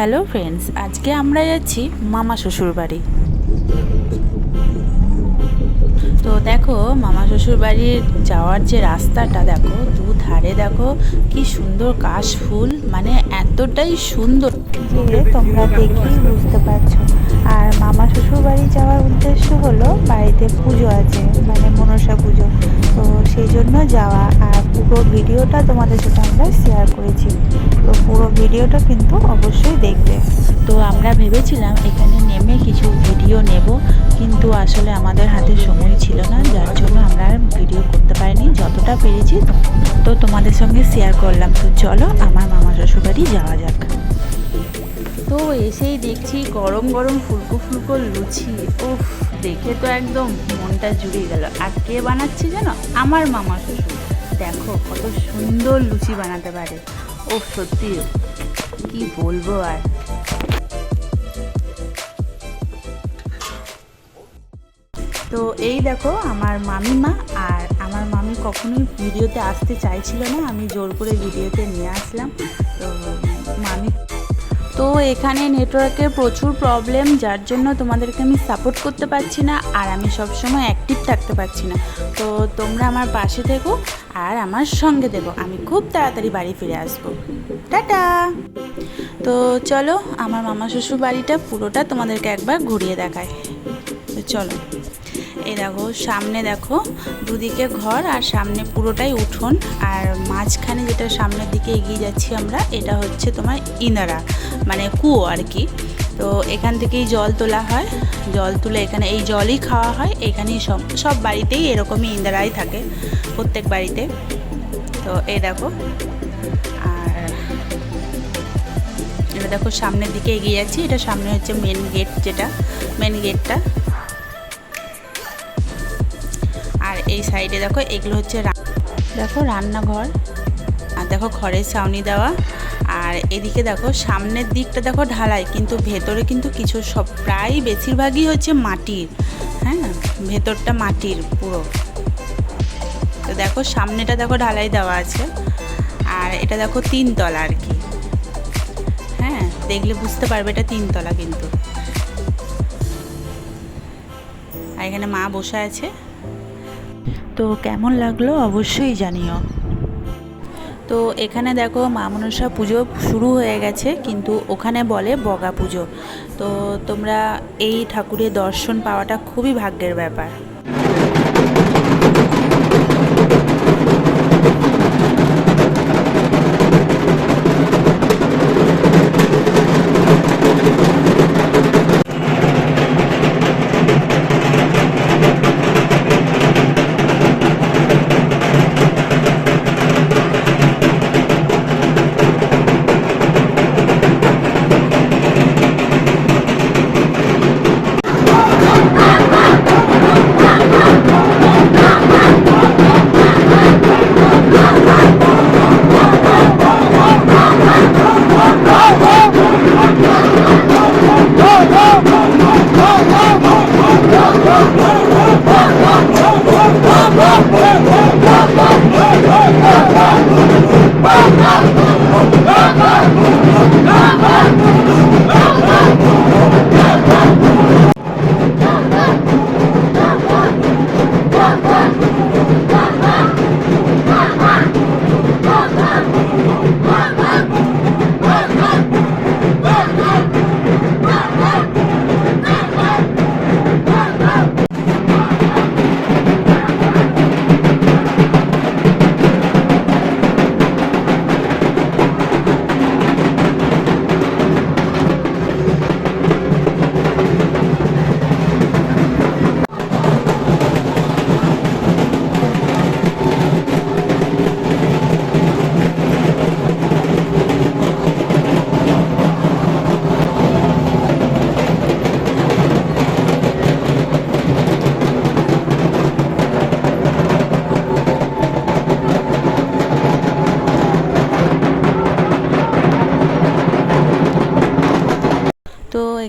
Hello friends, আজকে আমরা যাচ্ছি মামা শ্বশুর বাড়ি। তো দেখো, মামা শ্বশুর বাড়ির যাওয়ার যে রাস্তাটা, দেখো দু ধারে দেখো, কি সুন্দর কাশ ফুল মানে এতটাই সুন্দর। তোমরা দেখেই বুঝতে পারছ। আর মামা শ্বশুর বাড়ি যাওয়ার উদ্দেশ্য হলো বাড়িতে পুজো আছে মানে মনসা পুজো। তো সেই জন্য যাওয়া আর পুরো ভিডিওটা তোমাদের সাথে আমরা শেয়ার করেছি। তো পুরো ভিডিওটা কিন্তু অবশ্যই দেখবে। তো আমরা ভেবেছিলাম এখানে নেমে কিছু ভিডিও নেব, কিন্তু আসলে আমাদের হাতে সময় ছিল না, যার জন্য আমরা আর ভিডিও করতে পারিনি। যতটা পেরেছি তো- তোমাদের সঙ্গে শেয়ার করলাম। তো চলো আমার মামা শ্বশুর বাড়ি যাওয়া যাক। তো এসেই দেখছি গরম গরম ফুলকো ফুলকো লুচি। উফ, দেখে তো একদম মনটা জুড়িয়ে গেল। আর কে বানাচ্ছে জানো? আমার মামা শ্বশুর। দেখো কত সুন্দর লুচি বানাতে পারে। ও সত্যি। কি বলব আর। তো এই দেখো আমার মামিমা, আর আমার মামি কখনোই ভিডিওতে আসতে চাইছিল না। আমি জোর করে ভিডিওতে নিয়ে আসলাম। তো মামি তো এখানে নেটওয়ার্কের প্রচুর প্রবলেম যার জন্য তোমাদেরকে আমি সাপোর্ট করতে পারছি না, আর আমি সবসময় অ্যাক্টিভ থাকতে পারছি না। তো তোমরা আমার পাশে থেকো, আর আমার সঙ্গে দেবো আমি খুব তাড়াতাড়ি বাড়ি ফিরে আসব। টাটা! তো চলো, আমার মামা শ্বশুর বাড়িটা পুরোটা তোমাদেরকে একবার ঘুরিয়ে দেখায়। চলো। এই দেখো, সামনে দেখো, দুদিকে ঘর আর সামনে পুরোটাই উঠোন। আর মাঝখানে যেটা সামনের দিকে এগিয়ে যাচ্ছি আমরা, এটা হচ্ছে তোমার ইনারা মানে কুয়ো আর কি। তো এখান থেকেই জল তোলা হয়। জল তুলে এখানে এই জলই খাওয়া হয়। এখানেই সব সব বাড়িতেই এরকমই ইন্দারাই থাকে, প্রত্যেক বাড়িতে। তো এই দেখো, আর এটা দেখো সামনের দিকে এগিয়ে যাচ্ছি। এটা সামনে হচ্ছে মেন গেট যেটা মেন গেটটা এই সাইডে দেখো, এগুলো হচ্ছে দেখো রান্নাঘর, আর দেখো খড়ের ছাউনি দেওয়া, আর এদিকে দেখো সামনের দিকটা দেখো ঢালাই, কিন্তু ভেতরে কিন্তু কিছু সব, প্রায় বেশিরভাগই হচ্ছে মাটির হ্যাঁ? ভেতরটা মাটির পুরো। তো দেখো সামনেটা দেখো ঢালাই দেওয়া আছে, আর এটা দেখো তিনতলা আর কি। হ্যাঁ দেখলে বুঝতে পারবে এটা তিনতলা কিন্তু। আর এখানে মা বসে আছে। তো কেমন লাগল অবশ্যই জানিও। তো এখানে দেখো মা মনসা পুজো শুরু হয়ে গেছে, কিন্তু ওখানে বলে বগা পুজো। তো তোমরা এই ঠাকুরের দর্শন পাওয়াটা খুবই ভাগ্যের ব্যাপার। Bang!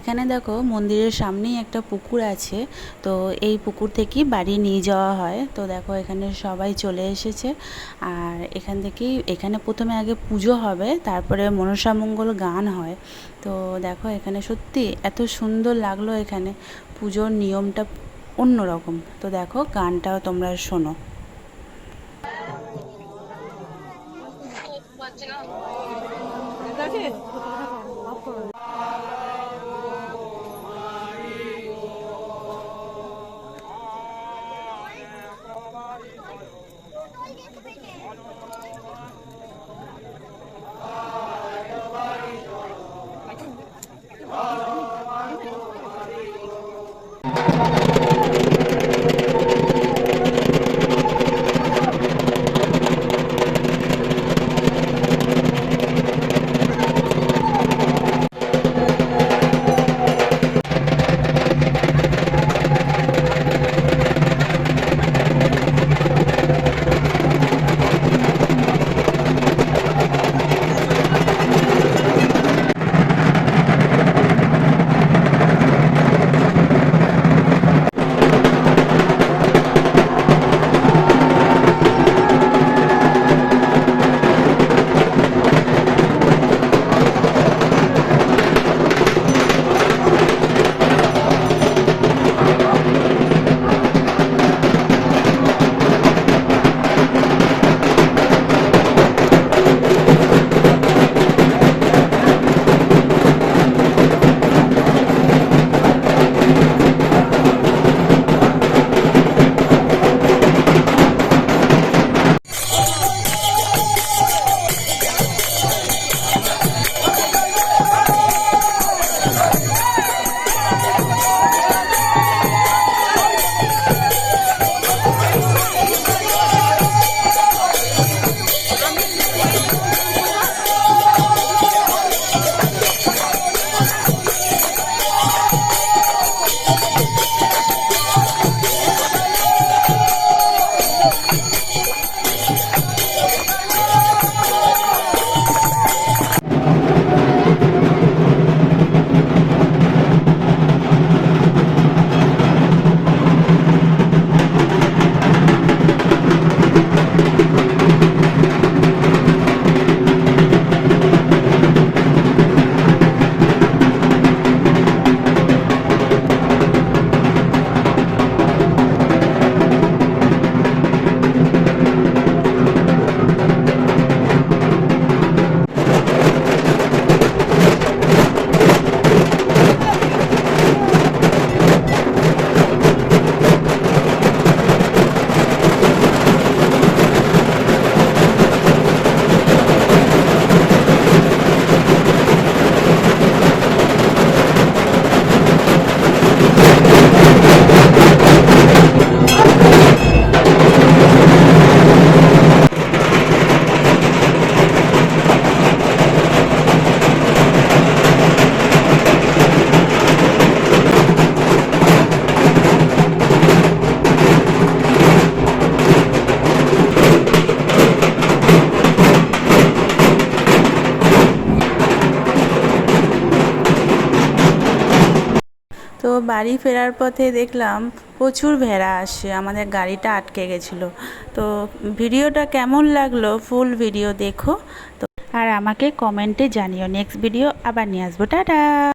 এখানে দেখো মন্দিরের সামনেই একটা পুকুর আছে, তো এই পুকুর থেকেই বাড়ি নিয়ে যাওয়া হয়। তো দেখো এখানে সবাই চলে এসেছে। আর এখান থেকেই, এখানে প্রথমে আগে পুজো হবে, তারপরে মনসামঙ্গল গান হয়। তো দেখো এখানে সত্যি এত সুন্দর লাগল এখানে। পুজোর নিয়মটা অন্যরকম। তো দেখো গানটাও তোমরা শোনো। তো বাড়ি ফেরার পথে দেখলাম প্রচুর ভেড়া আসে, আমাদের গাড়িটা আটকে গেছিল। তো ভিডিওটা কেমন লাগল ফুল ভিডিও দেখো। তো আর আমাকে কমেন্টে জানিও, নেক্সট ভিডিও আবার নিয়ে আসব। টাটা!